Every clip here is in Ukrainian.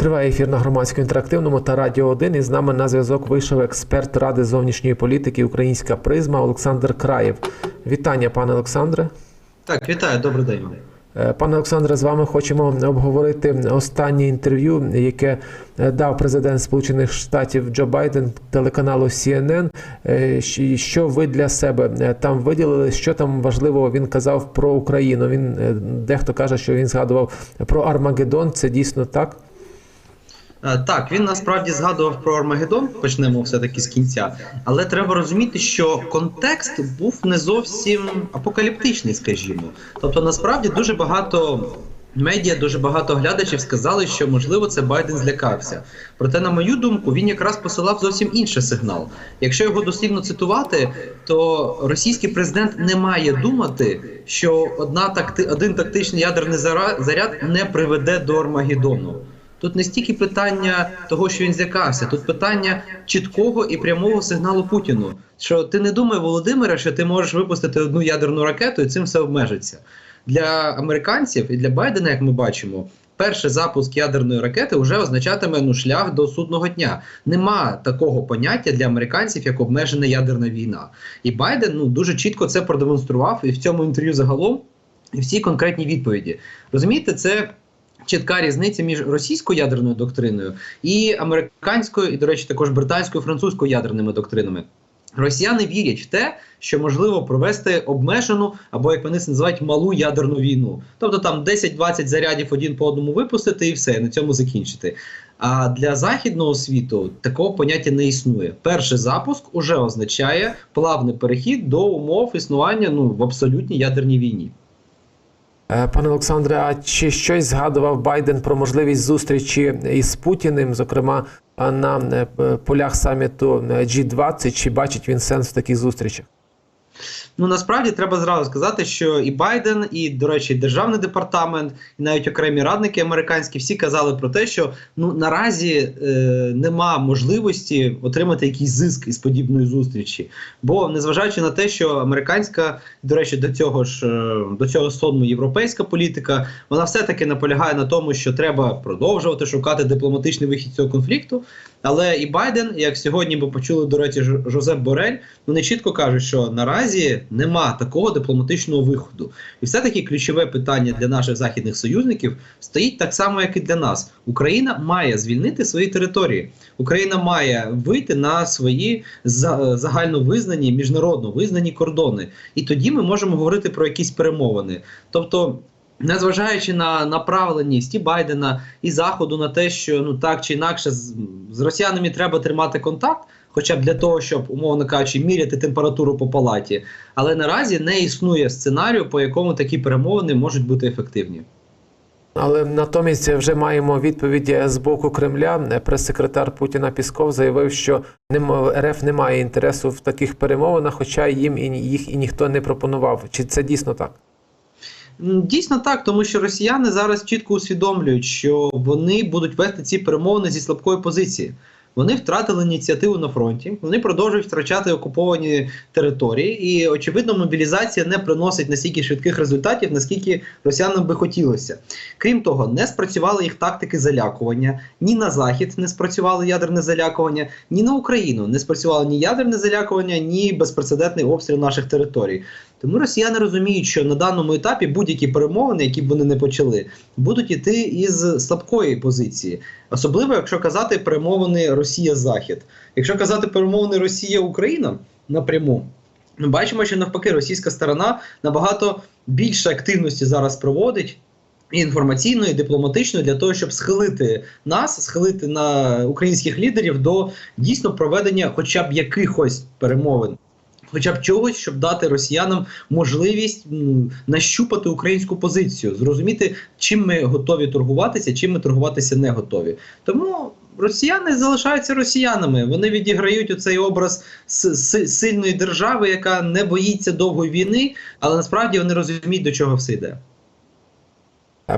Триває ефір на громадському інтерактивному та радіо 1. І з нами на зв'язок вийшов експерт Ради зовнішньої політики Українська призма Олександр Краєв. Вітання, пане Олександре. Так, вітаю, добрий день. Е, Пане Олександре, з вами хочемо обговорити останнє інтерв'ю, яке е, дав президент Сполучених Штатів Джо Байден телеканалу CNN. Е, Що ви для себе там виділили? Що там важливого він казав про Україну? Він дехто каже, що він згадував про Армагеддон. Це дійсно так? Е, Так, він насправді згадував про Армагеддон, почнемо все-таки з кінця. Але треба розуміти, що контекст був не зовсім апокаліптичний, скажімо. Тобто, насправді дуже багато. Медіа дуже багато глядачів сказали, що можливо це Байден злякався. Проте, на мою думку, він якраз посилав зовсім інший сигнал. Якщо його дослівно цитувати, то російський президент не має думати, що одна такти, один тактичний ядерний заряд не приведе до Армагеддону. Тут не стільки питання того, що він злякався, тут питання чіткого і прямого сигналу Путіну. Що ти не думай, Володимире, що ти можеш випустити одну ядерну ракету і цим все обмежиться. Для американців і для Байдена, як ми бачимо, перший запуск ядерної ракети вже означатиме ну, шлях до судного дня. Нема такого поняття для американців, як обмежена ядерна війна. І Байден ну, дуже чітко це продемонстрував і в цьому інтерв'ю загалом, і всі конкретні відповіді. Розумієте, це чітка різниця між російською ядерною доктриною і американською, і, до речі, також британською французькою ядерними доктринами. Росіяни вірять в те, що можливо провести обмежену або як вони це називають малу ядерну війну. Тобто там 10-20 зарядів один по одному випустити і все, на цьому закінчити. А для західного світу такого поняття не існує. Перший запуск уже означає плавний перехід до умов існування ну в абсолютній ядерній війні. Е, Пане Олександре, а чи щось згадував Байден про можливість зустрічі із Путіним, зокрема е, на е, полях саміту е, G20, чи бачить він сенс в таких зустрічах? Ну насправді треба зразу сказати, що і Байден, і, до речі, державний департамент, і навіть окремі радники американські всі казали про те, що ну наразі е, нема можливості отримати якийсь зиск із подібної зустрічі. Бо незважаючи на те, що американська, до речі, до цього ж е, до цього сонму європейська політика, вона все-таки наполягає на тому, що треба продовжувати шукати дипломатичний вихід цього конфлікту. Але і Байден, як сьогодні ми почули, до речі, Жозеп Борель, вони чітко кажуть, що наразі нема такого дипломатичного виходу. І все-таки ключове питання для наших західних союзників стоїть так само, як і для нас. Україна має звільнити свої території. Україна має вийти на свої за- загально визнані, міжнародно визнані кордони. І тоді ми можемо говорити про якісь перемовини. Тобто. Незважаючи на направленість і Байдена і Заходу на те, що ну так чи інакше з, з росіянами треба тримати контакт, хоча б для того, щоб, умовно кажучи, міряти температуру по палаті. Але наразі не існує сценарію, по якому такі перемовини можуть бути ефективні. Але натомість вже маємо відповідь з боку Кремля. Прес-секретар Путіна Пісков заявив, що РФ не має інтересу в таких перемовинах, хоча їм і їх і ніхто не пропонував. Чи це дійсно так? Дійсно так, тому що росіяни зараз чітко усвідомлюють, що вони будуть вести ці перемовини зі слабкої позиції. Вони втратили ініціативу на фронті, вони продовжують втрачати окуповані території, і очевидно, мобілізація не приносить настільки швидких результатів, наскільки росіянам би хотілося. Крім того, не спрацювали їх тактики залякування. Ні на захід не спрацювало ядерне залякування, ні на Україну не спрацювало ні ядерне залякування, ні безпрецедентний обстріл наших територій. Тому росіяни розуміють, що на даному етапі будь-які перемовини, які б вони не почали, будуть іти із слабкої позиції, особливо якщо казати перемовини Росія-Захід. Якщо казати перемовини Росія-Україна напряму, ми бачимо, що навпаки російська сторона набагато більше активності зараз проводить. І інформаційної, і дипломатичної для того, щоб схилити нас, схилити на українських лідерів до дійсно проведення хоча б якихось перемовин, хоча б чогось, щоб дати росіянам можливість нащупати українську позицію, зрозуміти, чим ми готові торгуватися, чим ми торгуватися не готові. Тому росіяни залишаються росіянами. Вони відіграють оцей образ сильної держави, яка не боїться довгої війни, але насправді вони розуміють, до чого все йде.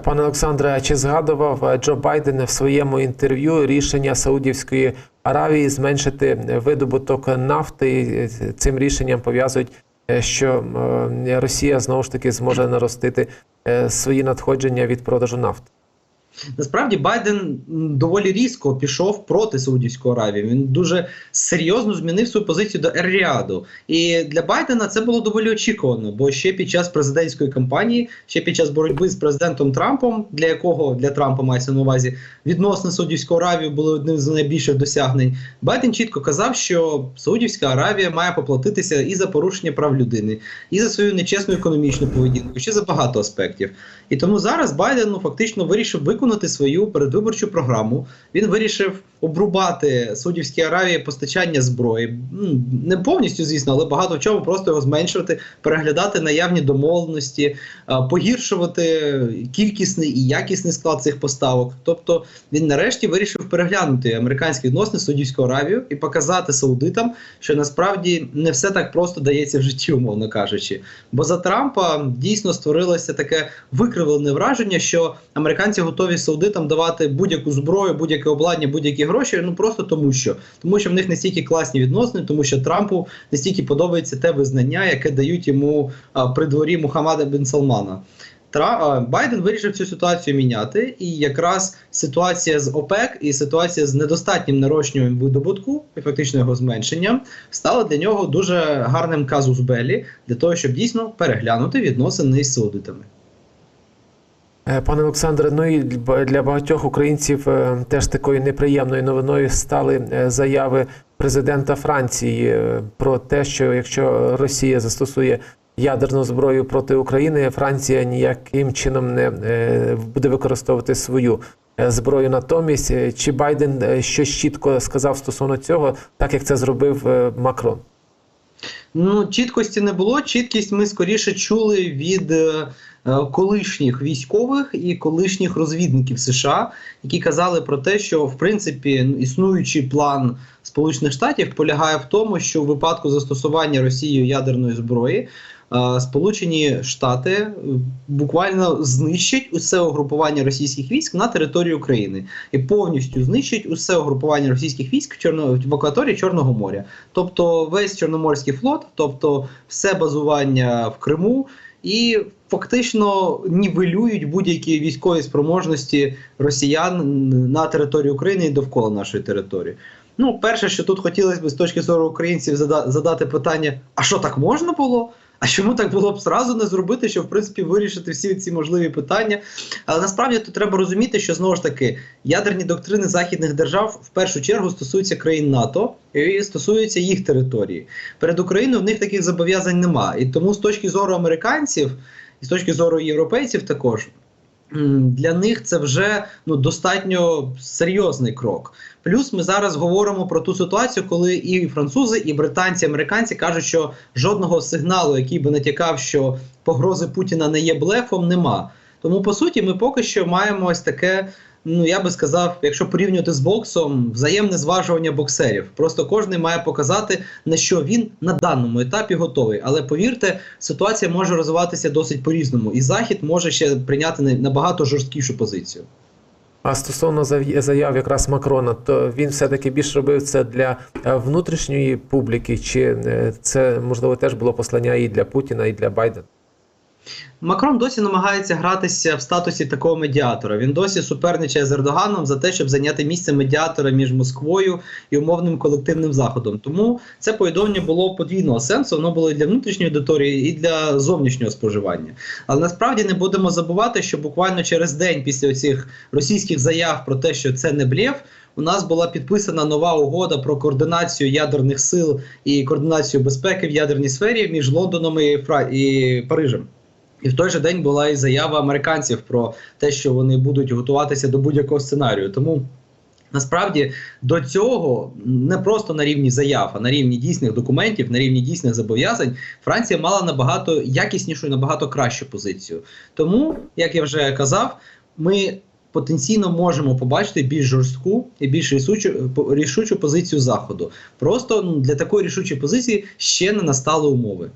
Пане Олександре, чи згадував е, Джо Байден в своєму інтерв'ю рішення Саудівської Аравії зменшити видобуток нафти? Цим рішенням пов'язують, е, що е, Росія знову ж таки зможе наростити е, свої надходження від продажу нафти. Насправді Байден доволі різко пішов проти Саудівської Аравії. Він дуже серйозно змінив свою позицію до Ер-Ріаду. І для Байдена це було доволі очікувано, бо ще під час президентської кампанії, ще під час боротьби з президентом Трампом, для якого для Трампа мається на увазі відносини з Саудівською Аравією були одним з найбільших досягнень. Байден чітко казав, що Саудівська Аравія має поплатитися і за порушення прав людини, і за свою нечесну економічну поведінку, ще за багато аспектів. І тому зараз Байден ну, фактично вирішив виконати свою передвиборчу програму. Він вирішив обрубати Саудівській Аравії постачання зброї. Не повністю, звісно, але багато в чому просто його зменшувати, переглядати наявні домовленості, погіршувати кількісний і якісний склад цих поставок. Тобто він нарешті вирішив переглянути американські відносини з Саудівською Аравією і показати саудитам, що насправді не все так просто дається в житті, умовно кажучи. Бо за Трампа дійсно створилося таке викривлене враження, що американці готові саудитам давати будь-яку зброю, будь-яке обладнання, будь-які гроші. Ну просто тому що тому, що в них настільки класні відносини, тому що Трампу настільки подобається те визнання, яке дають йому а, при дворі Мухаммада бен Салмана. Тра Байден вирішив цю ситуацію міняти, і якраз ситуація з ОПЕК і ситуація з недостатнім нарощуванням видобутку і фактично його зменшенням стала для нього дуже гарним казус белі для того, щоб дійсно переглянути відносини із саудитами. Е, Пане Олександре, ну і для багатьох українців е, теж такою неприємною новиною стали е, заяви президента Франції про те, що якщо Росія застосує ядерну зброю проти України, Франція ніяким чином не буде використовувати свою зброю. Натомість, чи Байден щось чітко сказав стосовно цього, так як це зробив Макрон? Ну, чіткості не було. Чіткість ми скоріше чули від е, е, колишніх військових і колишніх розвідників США, які казали про те, що в принципі ну, існуючий план Сполучених Штатів полягає в тому, що в випадку застосування Росією ядерної зброї. Сполучені Штати е, буквально знищать усе угрупування російських військ на території України і повністю знищать усе угрупування російських військ в Чорно в акваторії Чорного моря, тобто весь Чорноморський флот, тобто все базування в Криму, і фактично нівелюють будь-які військові спроможності росіян на території України і довкола нашої території. Ну, перше, що тут хотілося б з точки зору українців зада- задати питання: а що так можна було? А чому так було б зразу не зробити, щоб в принципі вирішити всі ці можливі питання? Але насправді тут треба розуміти, що знову ж таки ядерні доктрини західних держав в першу чергу стосуються країн НАТО і стосуються їх території. Перед Україною в них таких зобов'язань немає. І тому з точки зору американців і з точки зору європейців також. Для них це вже ну достатньо серйозний крок. Плюс ми зараз говоримо про ту ситуацію, коли і французи, і британці, і американці кажуть, що жодного сигналу, який би натякав, що погрози Путіна не є блефом, нема. Тому по суті, ми поки що маємо ось таке. Ну я би сказав, якщо порівнювати з боксом, взаємне зважування боксерів. Просто кожен має показати на що він на даному етапі готовий. Але повірте, ситуація може розвиватися досить по-різному, і захід може ще прийняти набагато жорсткішу позицію. А стосовно заяв якраз Макрона, то він все-таки більш робив це для е, внутрішньої публіки, чи е, це можливо теж було послання і для Путіна, і для Байдена? Макрон досі намагається гратися в статусі такого медіатора. Він досі суперничає з Ердоганом за те, щоб зайняти місце медіатора між Москвою і умовним колективним заходом. Тому це повідомлення було подвійного сенсу. Воно було і для внутрішньої аудиторії, і для зовнішнього споживання. Але насправді не будемо забувати, що буквально через день після цих російських заяв про те, що це не блєв, у нас була підписана нова угода про координацію ядерних сил і координацію безпеки в ядерній сфері між Лондоном і, Фра... і Парижем. І в той же день була і заява американців про те, що вони будуть готуватися до будь-якого сценарію. Тому насправді до цього не просто на рівні заяв, а на рівні дійсних документів, на рівні дійсних зобов'язань, Франція мала набагато якіснішу і набагато кращу позицію. Тому, як я вже казав, ми потенційно можемо побачити більш жорстку і більш рішучу, рішучу позицію заходу. Просто ну, для такої рішучої позиції ще не настали умови.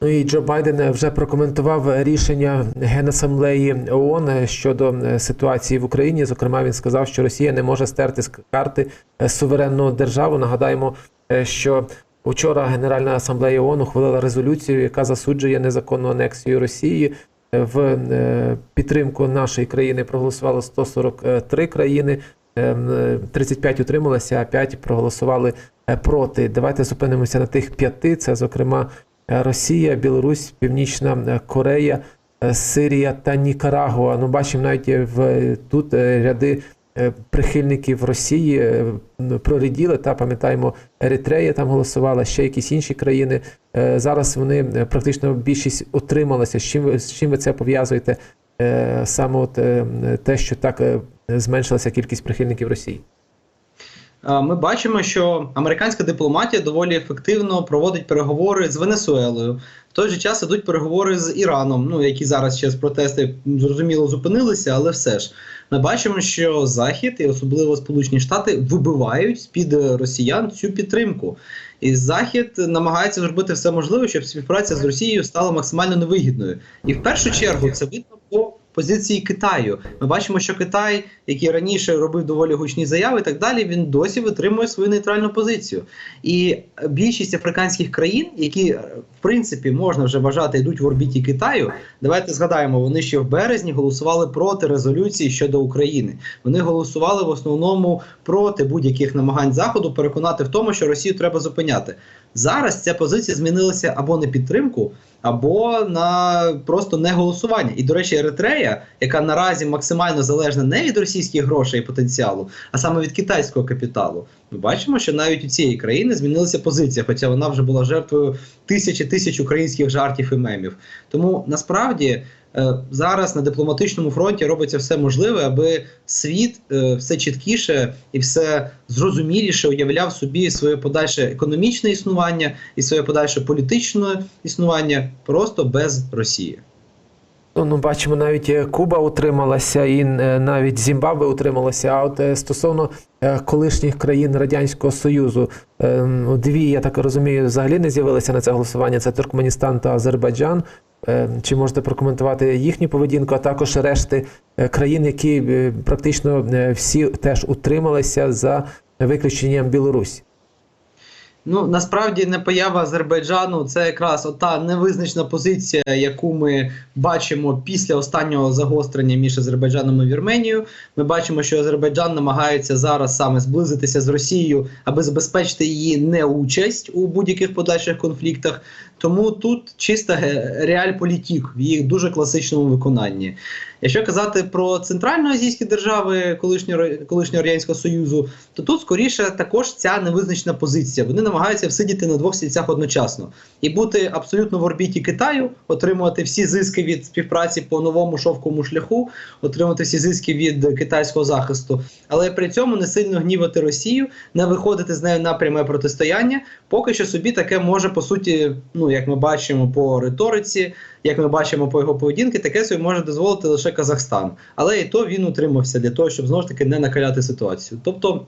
Ну і Джо Байден вже прокоментував рішення Генасамблеї ООН щодо е, ситуації в Україні. Зокрема, він сказав, що Росія не може стерти з карти е, суверенну державу. Нагадаємо, е, що учора Генеральна асамблея ООН ухвалила резолюцію, яка засуджує незаконну анексію Росії В підтримку нашої країни проголосувало 143 країни, е, м, 35 утрималися, а 5 проголосували проти. Давайте зупинимося на тих п'яти. Це, зокрема, Росія, Білорусь, Північна е, Корея, е, Сирія та Нікарагуа. Ну, бачимо навіть е, в тут е, ряди е, прихильників Росії е, м, проріділи. Та пам'ятаємо, Еритрея там голосувала, ще якісь інші країни. Е, Зараз вони е, практично більшість утрималася. З чим з чим ви це пов'язуєте? Е, Саме от е, те, що так е, зменшилася кількість прихильників Росії. Е, Ми бачимо, що американська дипломатія доволі ефективно проводить переговори з Венесуелою. В той же час ідуть переговори з Іраном, ну які зараз через протести зрозуміло зупинилися, але все ж ми бачимо, що Захід і особливо Сполучені Штати вибивають з під росіян цю підтримку. І Захід намагається зробити все можливе, щоб співпраця з Росією стала максимально невигідною. І в першу чергу це видно по позиції Китаю. Ми бачимо, що Китай, який раніше робив доволі гучні заяви, і так далі, він досі витримує свою нейтральну позицію. І більшість африканських країн, які е, в принципі можна вже вважати йдуть в орбіті Китаю. Давайте згадаємо, вони ще в березні голосували проти резолюції щодо України. Вони голосували в основному проти будь-яких намагань заходу переконати в тому, що Росію треба зупиняти. Зараз ця позиція змінилася або на підтримку, або на просто не голосування. І, до речі, Еритрея, яка наразі максимально залежна не від російських грошей і потенціалу, а саме від китайського капіталу. Ми бачимо, що навіть у цієї країни змінилася позиція, хоча вона вже була жертвою тисячі тисяч українських жартів і мемів. Тому насправді. Е, Зараз на дипломатичному фронті робиться все можливе, аби світ е, все чіткіше і все зрозуміліше уявляв собі своє подальше економічне існування і своє подальше політичне існування просто без Росії. Ну, бачимо, навіть е, Куба утрималася, і навіть Зімбабве утрималася. А от стосовно колишніх країн Радянського Союзу, дві, я так розумію, взагалі не з'явилися на це голосування. Це Туркменістан та Азербайджан. Е, Чи можете прокоментувати їхню поведінку, а також решти е, країн, які е, практично всі теж утрималися за виключенням Білорусі? Ну насправді не поява Азербайджану це якраз ота невизначена позиція, яку ми бачимо після останнього загострення між Азербайджаном і Вірменією. Ми бачимо, що Азербайджан намагається зараз саме зблизитися з Росією, аби забезпечити її неучасть у будь-яких подальших конфліктах. Тому тут чиста реальполітік в їх дуже класичному виконанні. Якщо казати про центральноазійські держави колишнього колишнього радянського союзу, то тут скоріше також ця невизначена позиція. Вони намагаються всидіти на двох стільцях одночасно і бути абсолютно в орбіті Китаю, отримувати всі зиски від співпраці по новому шовковому шляху, отримати всі зиски від китайського захисту, але при цьому не сильно гнівати Росію, не виходити з нею на пряме протистояння. Поки що собі таке може по суті, ну як ми бачимо по риториці, як ми бачимо по його поведінки, таке собі може дозволити лише Казахстан. Але і то він утримався для того, щоб знову ж таки не накаляти ситуацію. Тобто,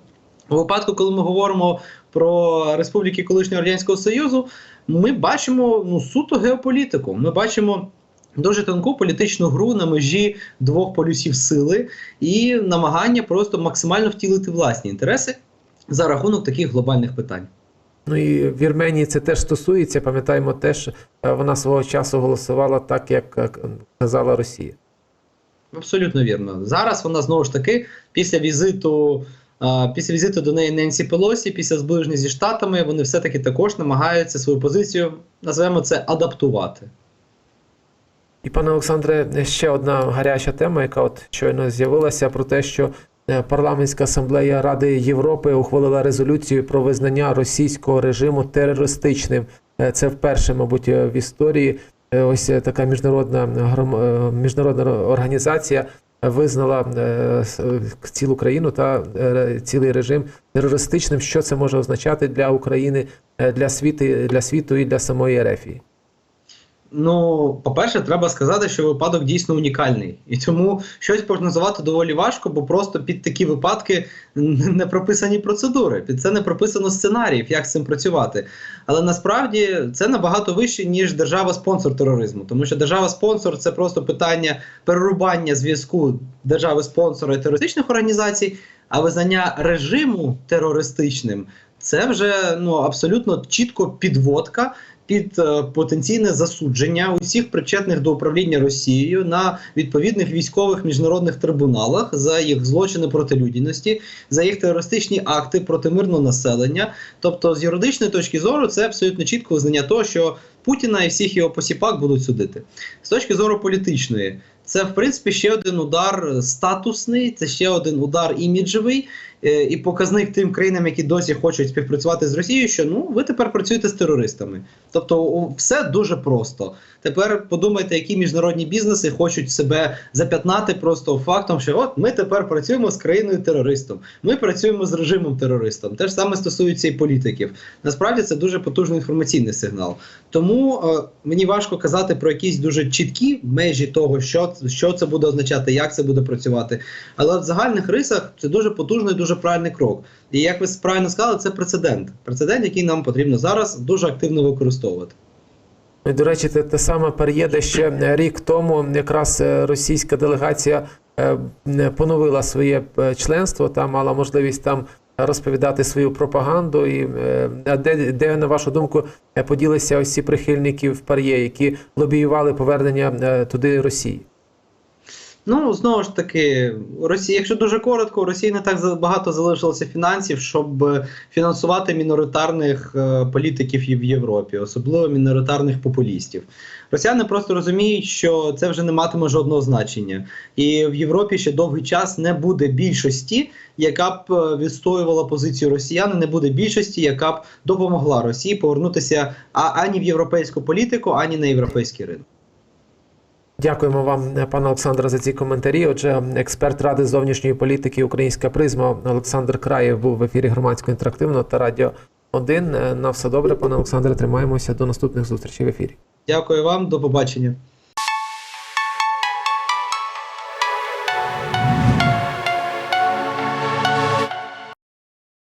у випадку, коли ми говоримо про республіки колишнього радянського союзу, ми бачимо ну суто геополітику. Ми бачимо. Дуже тонку політичну гру на межі двох полюсів сили і намагання просто максимально втілити власні інтереси за рахунок таких глобальних питань. Ну і Вірменії це теж стосується. Пам'ятаємо, теж е, вона свого часу голосувала так, як е, казала Росія. Абсолютно вірно. Зараз вона знову ж таки після візиту. Після візиту до неї Ненсі Пелосі, після зближення зі Штатами, вони все-таки також намагаються свою позицію, називаємо це, адаптувати. І пане Олександре, ще одна гаряча тема, яка от щойно з'явилася, про те, що е, парламентська асамблея Ради Європи ухвалила резолюцію про визнання російського режиму терористичним. Е, Це вперше, мабуть, е, в історії. Е, Ось е, така міжнародна е, міжнародна організація визнала е, е, цілу країну та е, цілий режим терористичним. Що це може означати для України, е, для світу, для світу і для самої Ерефії? Ну, по-перше, треба сказати, що випадок дійсно унікальний, і тому щось прогнозувати доволі важко, бо просто під такі випадки не прописані процедури, під це не прописано сценаріїв, як з цим працювати. Але насправді це набагато вище, ніж держава-спонсор тероризму, тому що держава-спонсор це просто питання перерубання зв'язку держави-спонсора і терористичних організацій, а визнання режиму терористичним це вже ну абсолютно чітко підводка під е, потенційне засудження усіх причетних до управління Росією на відповідних військових міжнародних трибуналах за їх злочини проти людяності, за їх терористичні акти проти мирного населення. Тобто, з юридичної точки зору, це абсолютно чітко визнання того, що Путіна і всіх його посіпак будуть судити. З точки зору політичної, це в принципі ще один удар статусний, це ще один удар іміджевий і показник тим країнам, які досі хочуть співпрацювати з Росією, що ну ви тепер працюєте з терористами. Тобто, все дуже просто. Тепер подумайте, які міжнародні бізнеси хочуть себе запятнати просто фактом, що от ми тепер працюємо з країною терористом, ми працюємо з режимом терористом. Те ж саме стосується і політиків. Насправді це дуже потужний інформаційний сигнал. Тому е, мені важко казати про якісь дуже чіткі межі того, що, що це буде означати, як це буде працювати. Але в загальних рисах це дуже потужний, дуже правильний крок. І як ви правильно сказали, це прецедент. Прецедент, який нам потрібно зараз дуже активно використовувати. До речі, те, те саме переїде ще рік тому. Якраз е, російська делегація е, поновила своє е, членство та мала можливість там розповідати свою пропаганду. І де, де на вашу думку поділися ось ці прихильники в пар'є, які лобіювали повернення туди Росії? Ну знову ж таки, у Росії, якщо дуже коротко, у Росії не так багато залишилося фінансів, щоб е, фінансувати міноритарних е, політиків в Європі, особливо міноритарних популістів. Росіяни просто розуміють, що це вже не матиме жодного значення, і в Європі ще довгий час не буде більшості, яка б е, відстоювала позицію росіян, не буде більшості, яка б допомогла Росії повернутися ані в європейську політику, ані на європейський ринок. Дякуємо вам, е, пане Олександре, за ці коментарі. Отже, експерт ради зовнішньої політики Українська призма Олександр Краєв був в ефірі громадського інтерактивного та радіо 1. На все добре, пане Олександре. Тримаємося до наступних зустрічей в ефірі. Дякую вам, до побачення.